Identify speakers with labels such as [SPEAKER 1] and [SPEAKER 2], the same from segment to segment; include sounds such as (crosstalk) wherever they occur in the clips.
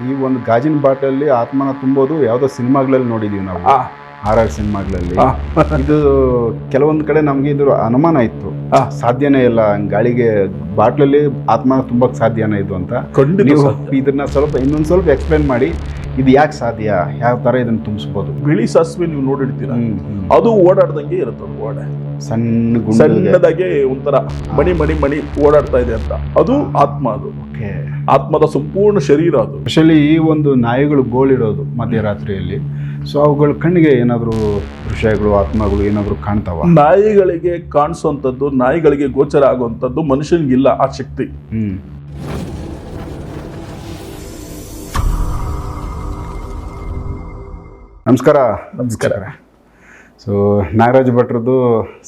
[SPEAKER 1] ಈ ಒಂದು ಗಾಜಿನ ಬಾಟಲಲ್ಲಿ ಆತ್ಮನ ತುಂಬೋದು ಯಾವ್ದೋ ಸಿನಿಮಾಗಳಲ್ಲಿ ನೋಡಿದೀವಿ ನಾವು. ಆರ್ ಆರ್ ಸಿನಿಮಾಗಳಲ್ಲಿ. ಇದು ಕೆಲವೊಂದು ಕಡೆ ನಮ್ಗೆ ಇದ್ರ ಅನುಮಾನ ಇತ್ತು. ಸಾಧ್ಯನೇ ಇಲ್ಲ ಗಾಳಿಗೆ ಬಾಟ್ಲಲ್ಲಿ ಆತ್ಮನ ತುಂಬಕ್ ಸಾಧ್ಯನೇ ಇದು ಅಂತ. ನೀವು ಇದನ್ನ ಸ್ವಲ್ಪ ಇನ್ನೊಂದು ಸ್ವಲ್ಪ ಎಕ್ಸ್ಪ್ಲೈನ್ ಮಾಡಿ ಇದು ಯಾಕೆ ಸಾಧ್ಯ ಯಾವ ತರ ಇದನ್ನ ತುಂಬಿಸ್ಬೋದು?
[SPEAKER 2] ಬಿಳಿ ಸಾಸಿವೆ ನೀವು ನೋಡಿರ್ತೀರ. ಅದು ಓಡಾಡ್ದಂಗೆ ಇರುತ್ತೆ ಓಡೆ.
[SPEAKER 1] ಸಣ್ಣ
[SPEAKER 2] ಸಣ್ಣದಾಗೆ ಒಂಥರ ಮಣಿ ಮಣಿ ಮಣಿ ಓಡಾಡ್ತಾ ಇದೆ ಅಂತ. ಅದು ಆತ್ಮ ಅದು. ಆತ್ಮದ ಸಂಪೂರ್ಣ ಶರೀರ ಅದು.
[SPEAKER 1] ಸ್ಪೆಷಲಿ ಈ ಒಂದು ನಾಯಿಗಳು ಗೋಳಿಡೋದು ಮಧ್ಯರಾತ್ರಿಯಲ್ಲಿ. ಸೊ ಅವುಗಳ ಕಣ್ಣಿಗೆ ಏನಾದರೂ ವಿಷಯಗಳು ಆತ್ಮಗಳು ಏನಾದರೂ ಕಾಣ್ತಾವ?
[SPEAKER 2] ನಾಯಿಗಳಿಗೆ ಕಾಣಿಸುವಂಥದ್ದು ನಾಯಿಗಳಿಗೆ ಗೋಚರ ಆಗುವಂಥದ್ದು ಮನುಷ್ಯನಿಗಿಲ್ಲ ಆ ಶಕ್ತಿ.
[SPEAKER 1] ಹ್ಮ್. ನಮಸ್ಕಾರ.
[SPEAKER 2] ನಮಸ್ಕಾರ.
[SPEAKER 1] ಸೊ ನಾಗರಾಜ್ ಭಟ್ರದ್ದು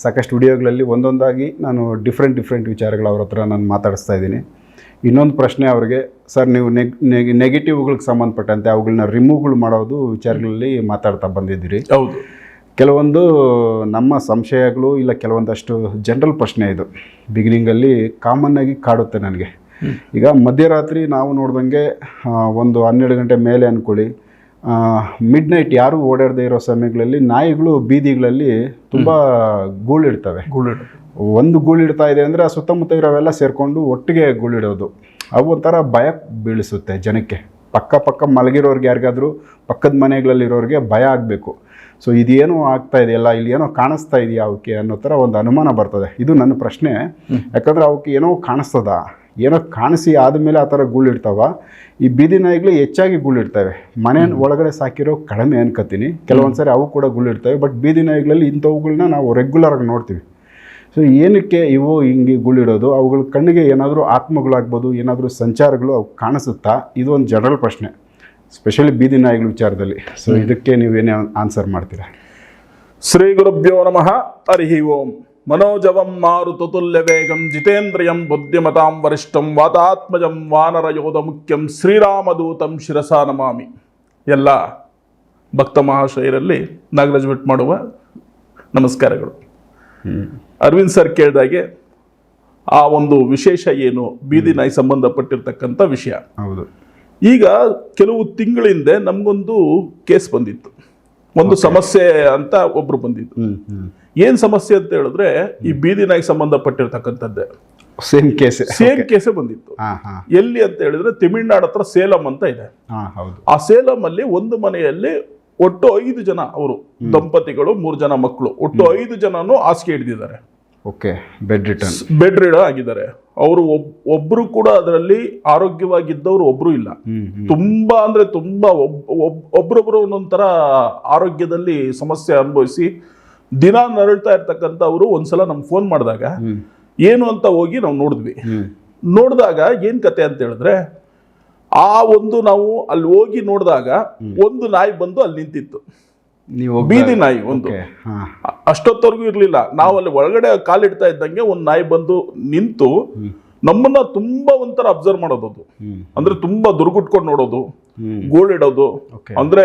[SPEAKER 1] ಸಾಕಷ್ಟು ವಿಡಿಯೋಗಳಲ್ಲಿ ಒಂದೊಂದಾಗಿ ನಾನು ಡಿಫ್ರೆಂಟ್ ಡಿಫ್ರೆಂಟ್ ವಿಚಾರಗಳು ಅವ್ರ ಹತ್ರ ನಾನು ಮಾತಾಡಿಸ್ತಾ ಇದ್ದೀನಿ. ಇನ್ನೊಂದು ಪ್ರಶ್ನೆ ಅವ್ರಿಗೆ ಸರ್ ನೀವು ನೆಗ್ ನೆಗೆಟಿವ್ಗಳಿಗೆ ಸಂಬಂಧಪಟ್ಟಂತೆ ಅವುಗಳನ್ನ ರಿಮೂವ್ಗಳು ಮಾಡೋದು ವಿಚಾರಗಳಲ್ಲಿ ಮಾತಾಡ್ತಾ ಬಂದಿದ್ದೀರಿ.
[SPEAKER 2] ಹೌದು.
[SPEAKER 1] ಕೆಲವೊಂದು ನಮ್ಮ ಸಂಶಯಗಳು ಇಲ್ಲ ಕೆಲವೊಂದಷ್ಟು ಜನರಲ್ ಪ್ರಶ್ನೆ ಇದು. ಬಿಗಿನಿಂಗಲ್ಲಿ ಕಾಮನ್ನಾಗಿ ಕಾಡುತ್ತೆ ನನಗೆ. ಈಗ ಮಧ್ಯರಾತ್ರಿ ನಾವು ನೋಡ್ದಂಗೆ ಒಂದು ಹನ್ನೆರಡು ಗಂಟೆ ಮೇಲೆ ಅಂದ್ಕೊಳ್ಳಿ ಮಿಡ್ ನೈಟ್ ಯಾರು ಓಡಾಡದೇ ಇರೋ ಸಮಯಗಳಲ್ಲಿ ನಾಯಿಗಳು ಬೀದಿಗಳಲ್ಲಿ ತುಂಬ ಗೂಳಿಡ್ತವೆ. ಒಂದು ಗೂಳಿಡ್ತಾ ಇದೆ ಅಂದರೆ ಆ ಸುತ್ತಮುತ್ತ ಇರೋವೆಲ್ಲ ಸೇರಿಕೊಂಡು ಒಟ್ಟಿಗೆ ಗೂಳಿಡೋದು. ಅವು ಒಂಥರ ಭಯ ಬೀಳಿಸುತ್ತೆ ಜನಕ್ಕೆ. ಪಕ್ಕ ಪಕ್ಕ ಮಲಗಿರೋರ್ಗೆ ಯಾರಿಗಾದ್ರೂ ಪಕ್ಕದ ಮನೆಗಳಲ್ಲಿರೋರಿಗೆ ಭಯ ಆಗಬೇಕು. ಸೊ ಇದೇನೋ ಆಗ್ತಾ ಇದೆಯಲ್ಲ ಇಲ್ಲಿ ಏನೋ ಕಾಣಿಸ್ತಾ ಇದೆಯಾ ಅವಕ್ಕೆ ಅನ್ನೋ ಥರ ಒಂದು ಅನುಮಾನ ಬರ್ತದೆ. ಇದು ನನ್ನ ಪ್ರಶ್ನೆ. ಯಾಕಂದ್ರೆ ಅವಕ್ಕೆ ಏನೋ ಕಾಣಿಸ್ತದ? ಏನೋ ಕಾಣಿಸಿ ಆದಮೇಲೆ ಆ ಥರ ಗೂಳಿಡ್ತಾವ ಈ ಬೀದಿ ನಾಯಿಗಳು ಹೆಚ್ಚಾಗಿ ಗುಳ್ಳಿಡ್ತವೆ ಮನೆ ಒಳಗಡೆ ಸಾಕಿರೋ ಕಡಿಮೆ ಅನ್ಕೋತೀನಿ ಕೆಲವೊಂದು ಸರಿ ಅವು ಕೂಡ ಗುಳ್ಳಿಡ್ತವೆ ಬಟ್ ಬೀದಿ ನಾಯಿಗಳಲ್ಲಿ ಇಂಥವುಗಳನ್ನ ನಾವು ರೆಗ್ಯುಲರಾಗಿ ನೋಡ್ತೀವಿ. ಸೊ ಏನಕ್ಕೆ ಇವು ಹಿಂಗೆ ಗುಳ್ಳಿಡೋದು ಅವುಗಳ ಕಣ್ಣಿಗೆ ಏನಾದರೂ ಆತ್ಮಗಳಾಗ್ಬೋದು ಏನಾದರೂ ಸಂಚಾರಗಳು ಅವು ಕಾಣಿಸುತ್ತಾ? ಇದು ಒಂದು ಜನರಲ್ ಪ್ರಶ್ನೆ. ಸ್ಪೆಷಲಿ ಬೀದಿ ನಾಯಿಗಳ ವಿಚಾರದಲ್ಲಿ. ಸೊ ಇದಕ್ಕೆ ನೀವೇನೇ ಆನ್ಸರ್ ಮಾಡ್ತೀರಾ?
[SPEAKER 2] ಶ್ರೀ ಗುರುಭ್ಯೋ ನಮಃ. ಹರಿ ಓಂ. ಮನೋಜವಂ ಮಾರುತುಲ್ಯ ವೇಗಂ ಜಿತೇಂದ್ರಿಯಂ ಬುದ್ಧಿಮತಾಂ ವರಿಷ್ಠಂ ವಾತಾತ್ಮಜಂ ವಾನರ ಯೋಧ ಮುಖ್ಯಂ ಶ್ರೀರಾಮದೂತಂ ಶಿರಸಾ ನಮಾಮಿ ಎಲ್ಲ ಭಕ್ತ ಮಹಾಶಯರಲ್ಲಿ ನಾಗರಾಜ್ ಭಟ್ ಮಾಡುವ ನಮಸ್ಕಾರಗಳು ಅರವಿಂದ್ ಸರ್ ಕೇಳಿದಾಗೆ ಆ ಒಂದು ವಿಶೇಷ ಏನು? ಬೀದಿ ನಾಯಿ ಸಂಬಂಧಪಟ್ಟಿರ್ತಕ್ಕಂಥ ವಿಷಯ.
[SPEAKER 1] ಹೌದು.
[SPEAKER 2] ಈಗ ಕೆಲವು ತಿಂಗಳಿಂದೆ ನಮಗೊಂದು ಕೇಸ್ ಬಂದಿತ್ತು. ಒಂದು ಸಮಸ್ಯೆ ಅಂತ ಒಬ್ರು
[SPEAKER 1] ಹ್ಞೂ
[SPEAKER 2] ಏನ್ ಸಮಸ್ಯೆ ಅಂತ ಹೇಳಿದ್ರೆ ಈ ಬೀದಿ ನಾಯಿಗೆ ಸಂಬಂಧಪಟ್ಟಿರ್ತಕ್ಕಂಥದ್ದೇ.
[SPEAKER 1] Same case.
[SPEAKER 2] ಸೇಮ್ ಕೇಸೆ ಬಂದಿತ್ತು. ಎಲ್ಲಿ ಅಂತ ಹೇಳಿದ್ರೆ ತಮಿಳ್ನಾಡು ಹತ್ರ ಸೇಲಂ ಅಂತ ಇದೆ. ಆ ಸೇಲಂ ಅಲ್ಲಿ ಒಂದು ಮನೆಯಲ್ಲಿ ಒಟ್ಟು ಐದು ಜನ ಅವರು ದಂಪತಿಗಳು ಮೂರು ಜನ ಮಕ್ಕಳು. ಒಟ್ಟು ಐದು ಜನನು ಹಾಸಿಗೆ ಹಿಡಿದಿದ್ದಾರೆ.
[SPEAKER 1] Okay bed ridden.
[SPEAKER 2] Bed ridden ಆಗಿದ್ದಾರೆ. ಅವರು ಒಬ್ರು ಕೂಡ ಅದರಲ್ಲಿ ಆರೋಗ್ಯವಾಗಿದ್ದವರು ಒಬ್ರು ಇಲ್ಲ. ತುಂಬಾ ಅಂದ್ರೆ ತುಂಬಾ ಒಬ್- ಒಬ್- ಒಬ್ರೊಬ್ರು ಒಂದೊಂಥರ ಆರೋಗ್ಯದಲ್ಲಿ ಸಮಸ್ಯೆ ಅನುಭವಿಸಿ ದಿನ ನರಳ್ತಾ ಇರ್ತಕ್ಕಂಥವ್ರು ಒಂದ್ಸಲ ನಮ್ಗೆ ಫೋನ್ ಮಾಡಿದಾಗ ಏನು ಅಂತ ಹೋಗಿ ನಾವು ನೋಡಿದ್ವಿ. ನೋಡಿದಾಗ ಏನು ಕತೆ ಅಂತ ಹೇಳಿದ್ರೆ ಆ ಒಂದು ನಾವು ಅಲ್ಲಿ ಹೋಗಿ ನೋಡಿದಾಗ ಒಂದು ನಾಯಿ ಬಂದು ಅಲ್ಲಿ ನಿಂತಿತ್ತು.
[SPEAKER 1] ನೀವು
[SPEAKER 2] ಬೀದಿ ನಾಯಿ ಒಂದು. ಅಷ್ಟೊತ್ತವರೆಗೂ ಇರ್ಲಿಲ್ಲ. ನಾವು ಅಲ್ಲಿ ಒಳಗಡೆ ಕಾಲಿಡ್ತಾ ಇದ್ದಂಗೆ ಒಂದು ನಾಯಿ ಬಂದು ನಿಂತು ನಮ್ಮನ್ನ ತುಂಬಾ ಒಂಥರ ಅಬ್ಸರ್ವ್ ಮಾಡೋದು ಅಂದ್ರೆ ತುಂಬಾ ದುರ್ಗುಟ್ಕೊಂಡು ನೋಡೋದು.
[SPEAKER 1] ಹ್ಞೂ ಇಡೋದು.
[SPEAKER 2] ಅಂದ್ರೆ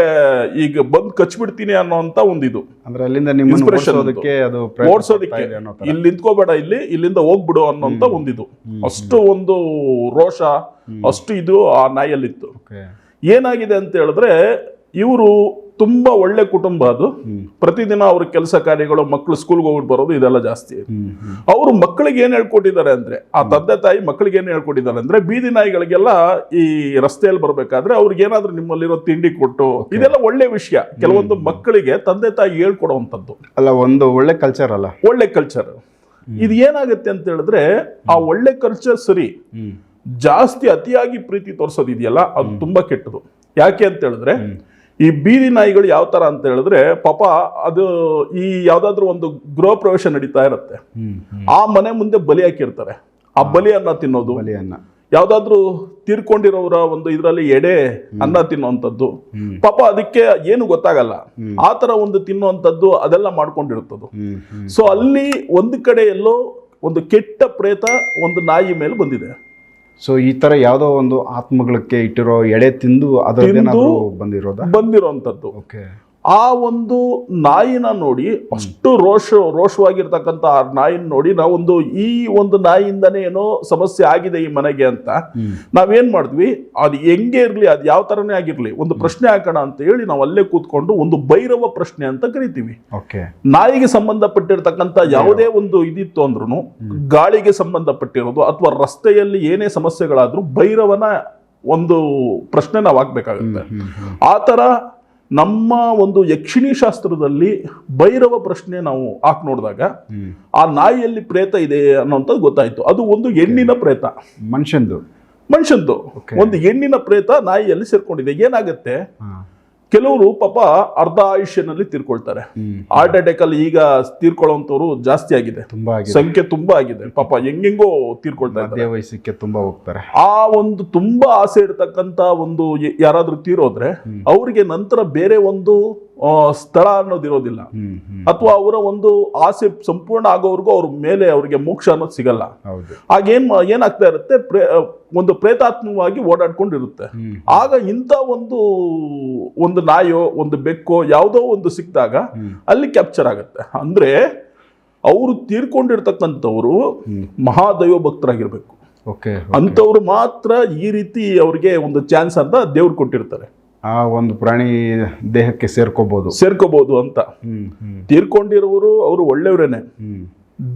[SPEAKER 2] ಈಗ ಬಂದ್ ಕಚ್ಬಿಡ್ತೀನಿ ಅನ್ನೋಂತ ಒಂದಿದು.
[SPEAKER 1] ಅಂದ್ರೆ ಅಲ್ಲಿಂದ ನಿಮ್ಮ
[SPEAKER 2] ಇನ್ಸ್ಪಿರೇಷನ್
[SPEAKER 1] ಓಡಿಸೋದಕ್ಕೆ ಅದು
[SPEAKER 2] ಓಡಿಸೋದಿಕ್ಕೆ
[SPEAKER 1] ಅನ್ನೋ
[SPEAKER 2] ಇಲ್ಲಿ ನಿಂತ್ಕೋಬೇಡ ಇಲ್ಲಿ ಇಲ್ಲಿಂದ ಹೋಗ್ಬಿಡು ಅನ್ನೋಂತ ಒಂದಿದು. ಅಷ್ಟು ಒಂದು ರೋಷ ಅಷ್ಟು ಇದು ಆ ನಾಯಲ್ಲಿತ್ತು.
[SPEAKER 1] ಓಕೆ
[SPEAKER 2] ಏನಾಗಿದೆ ಅಂತ ಹೇಳಿದ್ರೆ ಇವರು ತುಂಬಾ ಒಳ್ಳೆ ಕುಟುಂಬ ಅದು. ಪ್ರತಿದಿನ ಅವ್ರ ಕೆಲಸ ಕಾರ್ಯಗಳು ಮಕ್ಕಳು ಸ್ಕೂಲ್ಗೆ ಹೋಗ್ಬಿಟ್ಟು ಬರೋದು ಇದೆಲ್ಲ ಜಾಸ್ತಿ. ಅವರು ಮಕ್ಕಳಿಗೆ ಏನು ಹೇಳ್ಕೊಟ್ಟಿದ್ದಾರೆ ಅಂದ್ರೆ ಆ ತಂದೆ ತಾಯಿ ಮಕ್ಕಳಿಗೆ ಏನು ಹೇಳ್ಕೊಟ್ಟಿದ್ದಾರೆ ಅಂದ್ರೆ ಬೀದಿ ನಾಯಿಗಳಿಗೆಲ್ಲ ಈ ರಸ್ತೆಯಲ್ಲಿ ಬರಬೇಕಾದ್ರೆ ಅವ್ರಿಗೆ ಏನಾದ್ರೂ ನಿಮ್ಮಲ್ಲಿರೋ ತಿಂಡಿ ಕೊಟ್ಟು ಇದೆಲ್ಲ ಒಳ್ಳೆ ವಿಷಯ. ಕೆಲವೊಂದು ಮಕ್ಕಳಿಗೆ ತಂದೆ ತಾಯಿ ಹೇಳ್ಕೊಡುವಂಥದ್ದು.
[SPEAKER 1] ಅಲ್ಲ ಒಂದು ಒಳ್ಳೆ ಕಲ್ಚರ್ ಅಲ್ಲ.
[SPEAKER 2] ಒಳ್ಳೆ ಕಲ್ಚರ್ ಇದು ಏನಾಗುತ್ತೆ ಅಂತ ಹೇಳಿದ್ರೆ ಆ ಒಳ್ಳೆ ಕಲ್ಚರ್ ಸರಿ ಜಾಸ್ತಿ ಅತಿಯಾಗಿ ಪ್ರೀತಿ ತೋರಿಸೋದಿದೆಯಲ್ಲ ಅದು ತುಂಬಾ ಕೆಟ್ಟದು. ಯಾಕೆ ಅಂತ ಹೇಳಿದ್ರೆ ಈ ಬೀದಿ ನಾಯಿಗಳು ಯಾವ ತರ ಅಂತ ಹೇಳಿದ್ರೆ ಪಾಪ ಅದು ಈ ಯಾವ್ದಾದ್ರು ಒಂದು ಗೃಹ ಪ್ರವೇಶ ನಡೀತಾ ಇರುತ್ತೆ. ಆ ಮನೆ ಮುಂದೆ ಬಲಿ ಹಾಕಿರ್ತಾರೆ. ಆ ಬಲಿಯನ್ನ ತಿನ್ನೋದು.
[SPEAKER 1] ಬಲಿಯನ್ನ.
[SPEAKER 2] ಯಾವ್ದಾದ್ರು ತೀರ್ಕೊಂಡಿರೋರ ಒಂದು ಇದರಲ್ಲಿ ಎಡೆ ಅನ್ನ ತಿನ್ನುವಂಥದ್ದು. ಪಾಪ ಅದಕ್ಕೆ ಏನು ಗೊತ್ತಾಗಲ್ಲ. ಆ ತರ ಒಂದು ತಿನ್ನುವಂಥದ್ದು ಅದೆಲ್ಲ ಮಾಡ್ಕೊಂಡಿರುತ್ತದು ಸೊ ಅಲ್ಲಿ ಒಂದು ಕಡೆ ಎಲ್ಲೋ ಒಂದು ಕೆಟ್ಟ ಪ್ರೇತ ಒಂದು ನಾಯಿ ಮೇಲೆ ಬಂದಿದೆ.
[SPEAKER 1] ಸೊ ಈ ತರ ಯಾವುದೋ ಒಂದು ಆತ್ಮಗಳಿಗೆ ಇಟ್ಟಿರೋ ಎಡೆ ತಿಂದು ಅದರದ್ದೇನಾದ್ರು ಬಂದಿರೋದಾ?
[SPEAKER 2] ಬಂದಿರೋಂಥದ್ದು.
[SPEAKER 1] ಓಕೆ
[SPEAKER 2] ಆ ಒಂದು ನಾಯಿನ ನೋಡಿ ಅಷ್ಟು ರೋಷ ರೋಷವಾಗಿರ್ತಕ್ಕಂಥ ಆ ನಾಯಿನ ನೋಡಿ ನಾವೊಂದು ಈ ಒಂದು ನಾಯಿಯಿಂದನೇ ಏನೋ ಸಮಸ್ಯೆ ಆಗಿದೆ ಈ ಮನೆಗೆ ಅಂತ. ನಾವೇನ್ ಮಾಡಿದ್ವಿ ಅದು ಹೆಂಗೆ ಇರ್ಲಿ ಅದು ಯಾವ ತರನೇ ಆಗಿರಲಿ ಒಂದು ಪ್ರಶ್ನೆ ಹಾಕೋಣ ಅಂತ ಹೇಳಿ ನಾವು ಅಲ್ಲೇ ಕೂತ್ಕೊಂಡು ಒಂದು ಭೈರವ ಪ್ರಶ್ನೆ ಅಂತ ಕರಿತೀವಿ.
[SPEAKER 1] ಓಕೆ.
[SPEAKER 2] ನಾಯಿಗೆ ಸಂಬಂಧಪಟ್ಟಿರ್ತಕ್ಕಂಥ ಯಾವುದೇ ಒಂದು ಇದಿತ್ತು ಅಂದ್ರೂ ಗಾಳಿಗೆ ಸಂಬಂಧಪಟ್ಟಿರೋದು ಅಥವಾ ರಸ್ತೆಯಲ್ಲಿ ಏನೇ ಸಮಸ್ಯೆಗಳಾದ್ರೂ ಭೈರವನ ಒಂದು ಪ್ರಶ್ನೆ ನಾವು ಹಾಕ್ಬೇಕಾಗುತ್ತೆ. ಆ ಥರ ನಮ್ಮ ಒಂದು ಯಕ್ಷಿಣಿ ಶಾಸ್ತ್ರದಲ್ಲಿ ಭೈರವ ಪ್ರಶ್ನೆ ನಾವು ಹಾಕಿ ನೋಡಿದಾಗ ಆ ನಾಯಿಯಲ್ಲಿ ಪ್ರೇತ ಇದೆ ಅನ್ನೋಂಥದ್ದು ಗೊತ್ತಾಯ್ತು. ಅದು ಒಂದು ಹೆಣ್ಣಿನ ಪ್ರೇತ.
[SPEAKER 1] ಮನುಷ್ಯಂದು.
[SPEAKER 2] ಮನುಷ್ಯಂದು. ಒಂದು ಹೆಣ್ಣಿನ ಪ್ರೇತ ನಾಯಿಯಲ್ಲಿ ಸೇರ್ಕೊಂಡಿದೆ. ಏನಾಗುತ್ತೆ? ಕೆಲವರು ಪಾಪ ಅರ್ಧ ಆಯುಷ್ಯನಲ್ಲಿ ತೀರ್ಕೊಳ್ತಾರೆ. ಹಾರ್ಟ್ ಅಟ್ಯಾಕ್ ಅಲ್ಲಿ ಈಗ ತೀರ್ಕೊಳ್ಳೋಂಥವ್ರು ಜಾಸ್ತಿ ಆಗಿದೆ. ಸಂಖ್ಯೆ ತುಂಬಾ ಆಗಿದೆ. ಪಾಪ ಹೆಂಗೆಂಗೋ ತೀರ್ಕೊಳ್ತಾ ಇದ್ದಾರೆ.
[SPEAKER 1] ವಯಸ್ಸಕ್ಕೆ ತುಂಬಾ ಹೋಗ್ತಾರೆ.
[SPEAKER 2] ಆ ಒಂದು ತುಂಬಾ ಆಸೆ ಇರ್ತಕ್ಕಂತ ಒಂದು ಯಾರಾದ್ರೂ ತೀರೋದ್ರೆ ಅವರಿಗೆ ನಂತರ ಬೇರೆ ಒಂದು ಸ್ಥಳ ಅನ್ನೋದಿರೋದಿಲ್ಲ ಅಥವಾ ಅವರ ಒಂದು ಆಸೆ ಸಂಪೂರ್ಣ ಆಗೋವರೆಗೂ ಅವ್ರ ಮೇಲೆ ಅವರಿಗೆ ಮೋಕ್ಷ ಅನ್ನೋದು ಸಿಗಲ್ಲ. ಆಗೇನ್ ಏನಾಗ್ತಾ ಇರುತ್ತೆ ಪ್ರೇ ಒಂದು ಪ್ರೇತಾತ್ಮವಾಗಿ ಓಡಾಡ್ಕೊಂಡಿರುತ್ತೆ. ಆಗ ಇಂಥ ಒಂದು ಒಂದು ನಾಯೋ ಒಂದು ಬೆಕ್ಕೋ ಯಾವುದೋ ಒಂದು ಸಿಕ್ಕಿದಾಗ ಅಲ್ಲಿ ಕ್ಯಾಪ್ಚರ್ ಆಗುತ್ತೆ. ಅಂದ್ರೆ ಅವರು ತೀರ್ಕೊಂಡಿರ್ತಕ್ಕಂಥವ್ರು. ಮಹಾದೈವ ಭಕ್ತರಾಗಿರ್ಬೇಕು
[SPEAKER 1] ಓಕೆ
[SPEAKER 2] ಅಂಥವ್ರು ಮಾತ್ರ ಈ ರೀತಿ ಅವ್ರಿಗೆ ಒಂದು ಚಾನ್ಸ್ ಅಂತ ದೇವ್ರು ಕೊಟ್ಟಿರ್ತಾರೆ.
[SPEAKER 1] ಆ ಒಂದು ಪ್ರಾಣಿ ದೇಹಕ್ಕೆ ಸೇರ್ಕೋಬಹುದು
[SPEAKER 2] ಸೇರ್ಕೋಬಹುದು ಅಂತ. ತೀರ್ಕೊಂಡಿರೋರು ಅವರು ಒಳ್ಳೆಯವರೇನೆ.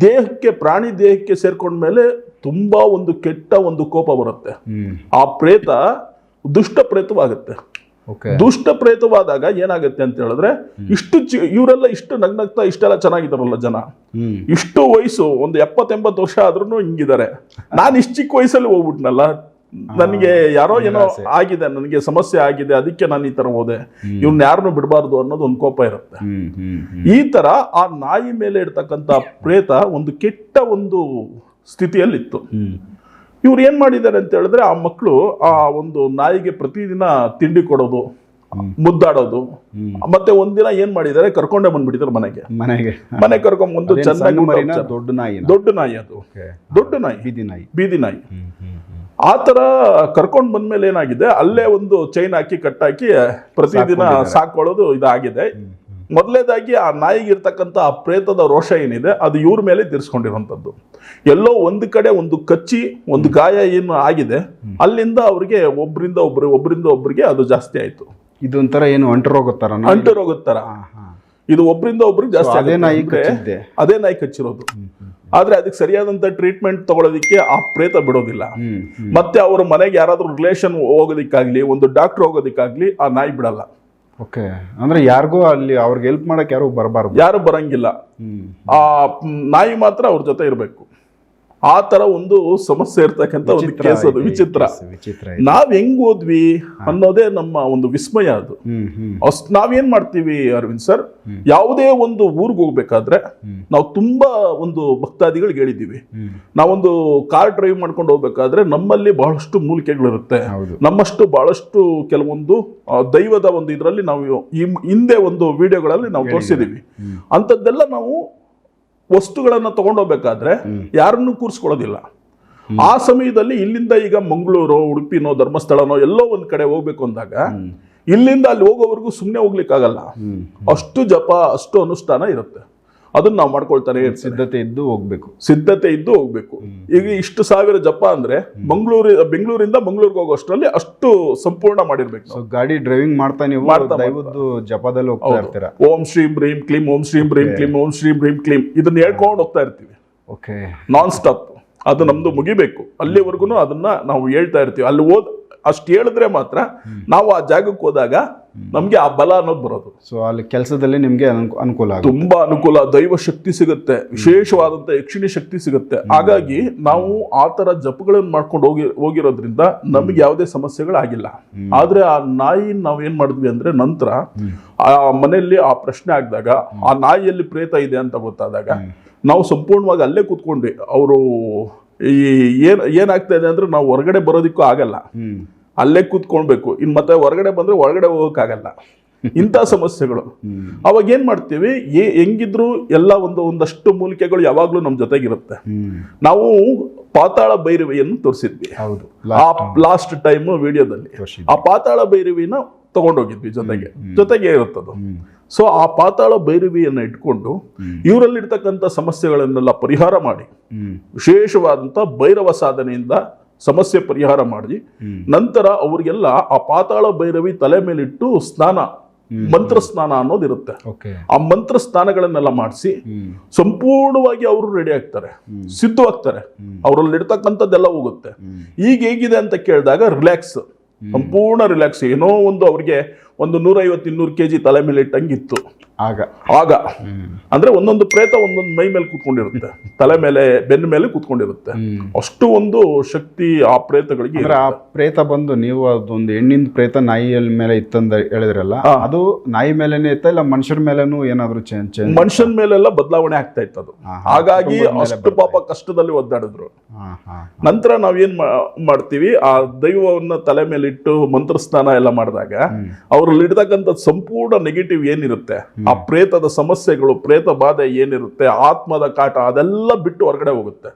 [SPEAKER 2] ದೇಹಕ್ಕೆ ಪ್ರಾಣಿ ದೇಹಕ್ಕೆ ಸೇರ್ಕೊಂಡ್ಮೇಲೆ ತುಂಬಾ ಒಂದು ಕೆಟ್ಟ ಒಂದು ಕೋಪ ಬರುತ್ತೆ. ಆ ಪ್ರೇತ ದುಷ್ಟ ಪ್ರೇತವಾಗುತ್ತೆ. ದುಷ್ಟ ಪ್ರೇತವಾದಾಗ ಏನಾಗುತ್ತೆ ಅಂತ ಹೇಳಿದ್ರೆ ಇಷ್ಟು ಇವರೆಲ್ಲ ಇಷ್ಟು ನಗ್ನಗ್ತಾ ಇಷ್ಟೆಲ್ಲ ಚೆನ್ನಾಗಿದಾರಲ್ಲ ಜನ. ಇಷ್ಟು ವಯಸ್ಸು ಒಂದು ಎಪ್ಪತ್ತೆಂಬತ್ತು ವರ್ಷ ಆದ್ರೂ ಹಿಂಗಿದ್ದಾರೆ. ನಾನು ಇಷ್ಟು ಚಿಕ್ಕ ವಯಸ್ಸಲ್ಲಿ ಹೋಗ್ಬಿಟ್ನಲ್ಲ ನನಗೆ ಯಾರೋ ಏನೋ ಆಗಿದೆ ನನಗೆ ಸಮಸ್ಯೆ ಆಗಿದೆ ಅದಕ್ಕೆ ನಾನು ಈ ತರ ಹೋದೆ. ಇವ್ನ ಯಾರನ್ನು ಬಿಡಬಾರ್ದು ಅನ್ನೋದು ಒಂದು ಕೋಪ ಇರುತ್ತೆ. ಈ ತರ ಆ ನಾಯಿ ಮೇಲೆ ಇರ್ತಕ್ಕಂಥ ಪ್ರೇತ ಒಂದು ಕೆಟ್ಟ ಒಂದು ಸ್ಥಿತಿಯಲ್ಲಿತ್ತು. ಇವ್ರು ಏನ್ ಮಾಡಿದ್ದಾರೆ ಅಂತ ಹೇಳಿದ್ರೆ ಆ ಮಕ್ಕಳು ಆ ಒಂದು ನಾಯಿಗೆ ಪ್ರತಿದಿನ ತಿಂಡಿ ಕೊಡೋದು ಮುದ್ದಾಡೋದು. ಮತ್ತೆ ಒಂದಿನ ಏನ್ ಮಾಡಿದ್ದಾರೆ ಕರ್ಕೊಂಡೇ ಬಂದ್ಬಿಟ್ಟಿದ್ರು ಮನೆಗೆ.
[SPEAKER 1] ಮನೆಗೆ.
[SPEAKER 2] ಮನೆ ಕರ್ಕೊಂಡ್ ಬಂದು ಚೆನ್ನಾಗಿ.
[SPEAKER 1] ದೊಡ್ಡ ನಾಯಿ
[SPEAKER 2] ದೊಡ್ಡ ನಾಯಿ ಅದು. ದೊಡ್ಡ ನಾಯಿ.
[SPEAKER 1] ಬೀದಿ ನಾಯಿ.
[SPEAKER 2] ಬೀದಿ ನಾಯಿ. ಆ ಥರ ಕರ್ಕೊಂಡು ಬಂದಮೇಲೆ ಏನಾಗಿದೆ? ಅಲ್ಲೇ ಒಂದು ಚೈನ್ ಹಾಕಿ ಕಟ್ಟಾಕಿ ಪ್ರತಿದಿನ. ಸಾಕೊಳ್ಳೋದು ಇದಾಗಿದೆ. ಮೊದಲೇದಾಗಿ ಆ ನಾಯಿಗೆ ಇರ್ತಕ್ಕಂಥ ಆ ಪ್ರೇತದ ರೋಷ ಏನಿದೆ ಅದು ಇವ್ರ ಮೇಲೆ ತೀರ್ಸ್ಕೊಂಡಿರುವಂಥದ್ದು. ಎಲ್ಲೋ ಒಂದು ಕಡೆ ಒಂದು ಕಚ್ಚಿ ಒಂದು ಗಾಯ ಏನು ಆಗಿದೆ ಅಲ್ಲಿಂದ ಅವ್ರಿಗೆ ಒಬ್ಬರಿಂದ ಒಬ್ರು ಒಬ್ಬರಿಂದ ಒಬ್ರಿಗೆ ಅದು ಜಾಸ್ತಿ ಆಯಿತು.
[SPEAKER 1] ಇದೊಂಥರ ಏನು ಅಂಟರೋಗುತ್ತಾರ ಥರ
[SPEAKER 2] ಇದು ಒಬ್ಬರಿಂದ ಒಬ್ರಿಗೆ ಜಾಸ್ತಿ
[SPEAKER 1] ಅದೇ ನಾಯಿ ಕಚ್ಚಿದ್ದೆ.
[SPEAKER 2] ಅದೇ ನಾಯಿ ಕಚ್ಚಿರೋದು. ಆದ್ರೆ ಅದಕ್ಕೆ ಸರಿಯಾದಂತ ಟ್ರೀಟ್ಮೆಂಟ್ ತಗೊಳ್ಳೋದಿಕ್ಕೆ ಆ ಪ್ರೇತ ಬಿಡೋದಿಲ್ಲ. ಮತ್ತೆ ಅವ್ರ ಮನೆಗೆ ಯಾರಾದ್ರೂ ರಿಲೇಷನ್ ಹೋಗೋದಿಕ್ಕಾಗ್ಲಿ ಒಂದು ಡಾಕ್ಟರ್ ಹೋಗೋದಿಕ್ಕಾಗ್ಲಿ ಆ ನಾಯಿ ಬಿಡಲ್ಲ.
[SPEAKER 1] ಓಕೆ ಅಂದ್ರೆ ಯಾರಿಗೂ ಅಲ್ಲಿ ಅವ್ರಿಗೆ ಹೆಲ್ಪ್ ಮಾಡಕ್ ಯಾರು ಬರಬಾರ್ದು.
[SPEAKER 2] ಯಾರು ಬರಂಗಿಲ್ಲ. ಆ ನಾಯಿ ಮಾತ್ರ ಅವ್ರ ಜೊತೆ ಇರಬೇಕು. ಆ ತರ ಒಂದು ಸಮಸ್ಯೆ ಇರ್ತಕ್ಕಂಥ ಒಂದು ಕೇಸ್ ಅದು ವಿಚಿತ್ರ. ನಾವ್ ಹೆಂಗ್ ಹೋದ್ವಿ ಅನ್ನೋದೇ ನಮ್ಮ ಒಂದು ವಿಸ್ಮಯ ಅದು. ಅಷ್ಟ್ ನಾವೇನ್ ಮಾಡ್ತೀವಿ ಅರವಿಂದ್ ಸರ್? ಯಾವುದೇ ಒಂದು ಊರಿಗೆ ಹೋಗ್ಬೇಕಾದ್ರೆ ನಾವು ತುಂಬಾ ಒಂದು ಭಕ್ತಾದಿಗಳಿಗೆ ಹೇಳಿದ್ದೀವಿ. ನಾವೊಂದು ಕಾರ್ ಡ್ರೈವ್ ಮಾಡ್ಕೊಂಡು ಹೋಗ್ಬೇಕಾದ್ರೆ ನಮ್ಮಲ್ಲಿ ಬಹಳಷ್ಟು ಮೂಲಿಕೆಗಳಿರುತ್ತೆ. ನಮ್ಮಷ್ಟು ಬಹಳಷ್ಟು ಕೆಲವೊಂದು ದೈವದ ಒಂದು ಇದರಲ್ಲಿ ನಾವು ಈ ಹಿಂದೆ ಒಂದು ವಿಡಿಯೋಗಳಲ್ಲಿ ನಾವು ತೋರಿಸಿದೀವಿ. ಅಂಥದ್ದೆಲ್ಲ ನಾವು ವಸ್ತುಗಳನ್ನ ತಗೊಂಡೋಗ್ಬೇಕಾದ್ರೆ ಯಾರನ್ನೂ ಕೂರಿಸ್ಕೊಳ್ಳೋದಿಲ್ಲ. ಆ ಸಮಯದಲ್ಲಿ ಇಲ್ಲಿಂದ ಈಗ ಮಂಗಳೂರು ಉಡುಪಿನೋ ಧರ್ಮಸ್ಥಳನೋ ಎಲ್ಲೋ ಒಂದು ಕಡೆ ಹೋಗ್ಬೇಕು ಅಂದಾಗ ಇಲ್ಲಿಂದ ಅಲ್ಲಿ ಹೋಗೋವರೆಗೂ ಸುಮ್ಮನೆ ಹೋಗ್ಲಿಕ್ಕಾಗಲ್ಲ. ಅಷ್ಟು ಜಪ ಅಷ್ಟು ಅನುಷ್ಠಾನ ಇರುತ್ತೆ. ಅದನ್ನ ನಾವು ಮಾಡ್ಕೊಳ್ತಾನೆ
[SPEAKER 1] ಸಿದ್ಧತೆ ಇದ್ದು ಹೋಗ್ಬೇಕು.
[SPEAKER 2] ಸಿದ್ಧತೆ ಇದ್ದು ಹೋಗ್ಬೇಕು. ಈಗ ಇಷ್ಟು ಸಾವಿರ ಜಪ ಅಂದ್ರೆ ಮಂಗಳೂರು ಬೆಂಗಳೂರಿಂದ ಮಂಗಳೂರಿಗೆ ಹೋಗೋಷ್ಟರಲ್ಲಿ ಅಷ್ಟು ಸಂಪೂರ್ಣ ಮಾಡಿರ್ಬೇಕು.
[SPEAKER 1] ಗಾಡಿ ಡ್ರೈವಿಂಗ್ ಮಾಡ್ತಾ ನೀವು ಜಪದಲ್ಲಿ ಹೋಗ್ತಾ ಇರ್ತೀರಾ?
[SPEAKER 2] ಓಂ ಶ್ರೀಂ ಬ್ರೀಂ ಕ್ಲೀಂ ಓಂ ಶ್ರೀಂ ಬ್ರೀಂ ಕ್ಲೀಂ ಓಂ ಶ್ರೀಂ ಬ್ರೀಂ ಕ್ಲೀಂ. ಇದನ್ನ ಹೇಳ್ಕೊಂಡು ಹೋಗ್ತಾ ಇರ್ತೀವಿ.
[SPEAKER 1] ಓಕೆ
[SPEAKER 2] ನಾನ್ ಸ್ಟಾಪ್ ಅದು ನಮ್ದು ಮುಗಿಬೇಕು. ಅಲ್ಲಿವರೆಗೂ ಅದನ್ನ ನಾವು ಹೇಳ್ತಾ ಇರ್ತೀವಿ. ಅಲ್ಲಿ ಓದ್ ಅಷ್ಟು ಹೇಳಿದ್ರೆ ಮಾತ್ರ ನಾವು ಆ ಜಾಗಕ್ಕೆ ಹೋದಾಗ ನಮ್ಗೆ ಆ ಬಲ ಅನ್ನೋದು ಬರೋದು.
[SPEAKER 1] ಸೊ ಅಲ್ಲಿ ಕೆಲಸದಲ್ಲಿ ನಿಮ್ಗೆ ಅನುಕೂ- ಅನುಕೂಲ
[SPEAKER 2] ತುಂಬಾ ಅನುಕೂಲ ದೈವ ಶಕ್ತಿ ಸಿಗುತ್ತೆ ವಿಶೇಷವಾದಂತ ಯಕ್ಷಿಣಿ ಶಕ್ತಿ ಸಿಗುತ್ತೆ. ಹಾಗಾಗಿ ನಾವು ಆ ತರ ಜಪಗಳನ್ನು ಮಾಡ್ಕೊಂಡು ಹೋಗಿ ಹೋಗಿರೋದ್ರಿಂದ ನಮಗೆ ಯಾವುದೇ ಸಮಸ್ಯೆಗಳಾಗಿಲ್ಲ. ಆದ್ರೆ ಆ ನಾಯಿ ನಾವ್ ಏನ್ ಮಾಡಿದ್ವಿ ಅಂದ್ರೆ ನಂತರ ಆ ಮನೆಯಲ್ಲಿ ಆ ಪ್ರಶ್ನೆ ಆಗಿದಾಗ ಆ ನಾಯಿಯಲ್ಲಿ ಪ್ರೇತ ಇದೆ ಅಂತ ಗೊತ್ತಾದಾಗ ನಾವು ಸಂಪೂರ್ಣವಾಗಿ ಅಲ್ಲೇ ಕೂತ್ಕೊಂಡ್ವಿ. ಅವರು ಈ ಏನ್ ಏನಾಗ್ತಾ ಇದೆ ಅಂದ್ರೆ ನಾವು ಹೊರಗಡೆ ಬರೋದಿಕ್ಕೂ ಆಗಲ್ಲ. ಅಲ್ಲೇ ಕೂತ್ಕೊಳ್ಬೇಕು. ಇನ್ ಮತ್ತೆ ಹೊರಗಡೆ ಬಂದ್ರೆ ಹೊರಗಡೆ ಹೋಗೋಕ್ಕಾಗಲ್ಲ. (laughs) ಇಂಥ ಸಮಸ್ಯೆಗಳು. ಅವಾಗ ಏನ್ ಮಾಡ್ತೀವಿ? ಏ ಹೆಂಗಿದ್ರು ಎಲ್ಲ ಒಂದು ಒಂದಷ್ಟು ಮೂಲಿಕೆಗಳು ಯಾವಾಗ್ಲೂ ನಮ್ಮ ಜೊತೆಗಿರುತ್ತೆ. ನಾವು ಪಾತಾಳ ಭೈರವಿಯನ್ನು ತೋರಿಸಿದ್ವಿ.
[SPEAKER 1] ಹೌದು.
[SPEAKER 2] ಆ ಲಾಸ್ಟ್ ಟೈಮ್ ವಿಡಿಯೋದಲ್ಲಿ. ಆ ಪಾತಾಳ ಭೈರವಿನ ತಗೊಂಡೋಗಿದ್ವಿ ಜೊತೆಗೆ. ಜೊತೆಗೆ ಇರುತ್ತದು. ಸೊ ಆ ಪಾತಾಳ ಭೈರವಿಯನ್ನು ಇಟ್ಕೊಂಡು ಇವರಲ್ಲಿರ್ತಕ್ಕಂಥ ಸಮಸ್ಯೆಗಳನ್ನೆಲ್ಲ ಪರಿಹಾರ ಮಾಡಿ ವಿಶೇಷವಾದಂಥ ಭೈರವ ಸಾಧನೆಯಿಂದ ಸಮಸ್ಯೆ ಪರಿಹಾರ ಮಾಡಿ ನಂತರ ಅವರಿಗೆಲ್ಲ ಆ ಪಾತಾಳ ಭೈರವಿ ತಲೆ ಮೇಲಿಟ್ಟು ಸ್ನಾನ ಮಂತ್ರ ಸ್ನಾನ ಅನ್ನೋದಿರುತ್ತೆ. ಆ ಮಂತ್ರ ಸ್ನಾನಗಳನ್ನೆಲ್ಲ ಮಾಡಿಸಿ ಸಂಪೂರ್ಣವಾಗಿ ಅವರು ರೆಡಿ ಆಗ್ತಾರೆ ಸಿದ್ಧವಾಗ್ತಾರೆ. ಅವರಲ್ಲಿ ಇರ್ತಕ್ಕಂಥದ್ದೆಲ್ಲ ಹೋಗುತ್ತೆ. ಈಗ ಹೇಗಿದೆ ಅಂತ ಕೇಳಿದಾಗ ರಿಲ್ಯಾಕ್ಸ್ ಸಂಪೂರ್ಣ ರಿಲ್ಯಾಕ್ಸ್ ಏನೋ ಒಂದು ಅವ್ರಿಗೆ ಒಂದು ನೂರೈವತ್ತು ಇನ್ನೂರು ಕೆ ಜಿ ತಲೆ ಮೇಲೆ ಇಟ್ಟಂಗಿತ್ತು.
[SPEAKER 1] ಆಗ
[SPEAKER 2] ಆಗ. ಅಂದ್ರೆ ಒಂದೊಂದು ಪ್ರೇತ ಒಂದೊಂದು ಮೈ ಮೇಲೆ ಕೂತ್ಕೊಂಡಿರುತ್ತೆ. ತಲೆ ಮೇಲೆ ಬೆನ್ನ ಮೇಲೆ ಕೂತ್ಕೊಂಡಿರುತ್ತೆ. ಅಷ್ಟು ಒಂದು ಶಕ್ತಿ ಆ ಪ್ರೇತಗಳಿಗೆ
[SPEAKER 1] ಅಂದ್ರೆ ಆ ಪ್ರೇತ ಬಂದು ನೀವು ಅದೊಂದು ಹೆಣ್ಣಿನ ಪ್ರೇತ ನಾಯಿಯ ಮೇಲೆ ಇತ್ತಂದ ಹೇಳಿದ್ರಲ್ಲ ಅದು ನಾಯಿ ಮೇಲೆನೆ ಇತ್ತ ಇಲ್ಲ ಮನುಷ್ಯರ ಮೇಲೇನು ಏನಾದ್ರು ಚೇಂಜ್
[SPEAKER 2] ಮನುಷ್ಯನ ಮೇಲೆಲ್ಲ ಬದಲಾವಣೆ ಆಗ್ತಾ ಇತ್ತು ಅದು. ಹಾಗಾಗಿ ಅಷ್ಟು ಪಾಪ ಕಷ್ಟದಲ್ಲಿ ಒದ್ದಾಡಿದ್ರು. ನಂತರ ನಾವೇನ್ ಮಾಡ್ತೀವಿ ಆ ದೈವವನ್ನ ತಲೆ ಮೇಲೆ ಇಟ್ಟು ಮಂತ್ರ ಸ್ನಾನ ಎಲ್ಲ ಮಾಡಿದಾಗ ಅವರಲ್ಲಿ ಇಡ್ತಕ್ಕಂಥ ಸಂಪೂರ್ಣ ನೆಗೆಟಿವ್ ಏನಿರುತ್ತೆ? ಆ ಪ್ರೇತದ ಸಮಸ್ಯೆಗಳು ಪ್ರೇತ ಬಾಧೆ ಏನಿರುತ್ತೆ ಆತ್ಮದ ಕಾಟ ಅದೆಲ್ಲ ಬಿಟ್ಟು ಹೊರಗಡೆ ಹೋಗುತ್ತೆ.